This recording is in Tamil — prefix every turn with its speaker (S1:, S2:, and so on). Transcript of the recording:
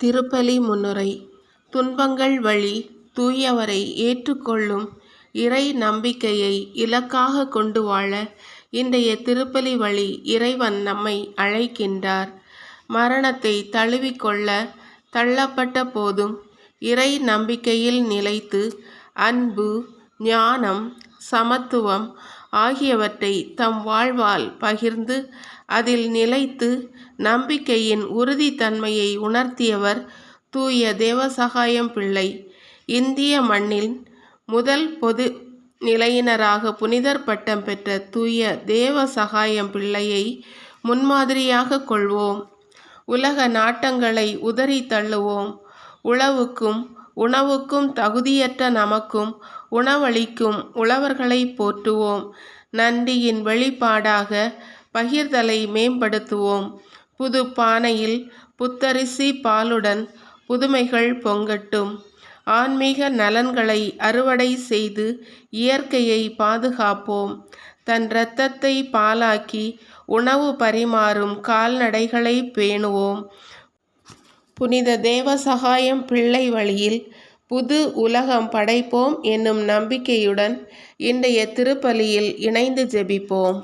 S1: திருப்பலி முன்னுரை. துன்பங்கள் வழி தூயவரை ஏற்றுக்கொள்ளும் இறை நம்பிக்கையை இலக்காக கொண்டு வாழ இன்றைய திருப்பலி வழி இறைவன் நம்மை அழைக்கின்றார். மரணத்தை தழுவிக்கொள்ள தள்ளப்பட்ட போதும் இறை நம்பிக்கையில் நிலைத்து அன்பு ஞானம் சமத்துவம் ஆகியவற்றை தம் வாழ்வால் பகிர்ந்து அதில் நிலைத்து நம்பிக்கையின் உறுதித்தன்மையை உணர்த்தியவர் தூய தேவசகாயம் பிள்ளை. இந்திய மண்ணில் முதல் பொது நிலையினராக புனிதர் பட்டம் பெற்ற தூய தேவசகாயம் பிள்ளையை முன்மாதிரியாக கொள்வோம். உலக நாட்டங்களை உதறி தள்ளுவோம். உழவுக்கும் உணவுக்கும் தகுதியற்ற நமக்கும் உணவளிக்கும் உழவர்களை போற்றுவோம். நன்றியின் வெளிப்பாடாக பகிர்தலை மேம்படுத்துவோம். புது பானையில் புத்தரிசி பாலுடன் புதுமைகள் பொங்கட்டும். ஆன்மீக நலன்களை அறுவடை செய்து இயற்கையை பாதுகாப்போம். தன் இரத்தத்தை பாலாக்கி உணவு பரிமாறும் கால்நடைகளை பேணுவோம். புனித தேவசகாயம் பிள்ளை வழியில் புது உலகம் படைப்போம் என்னும் நம்பிக்கையுடன் இன்றைய திருப்பலியில் இணைந்து ஜெபிப்போம்.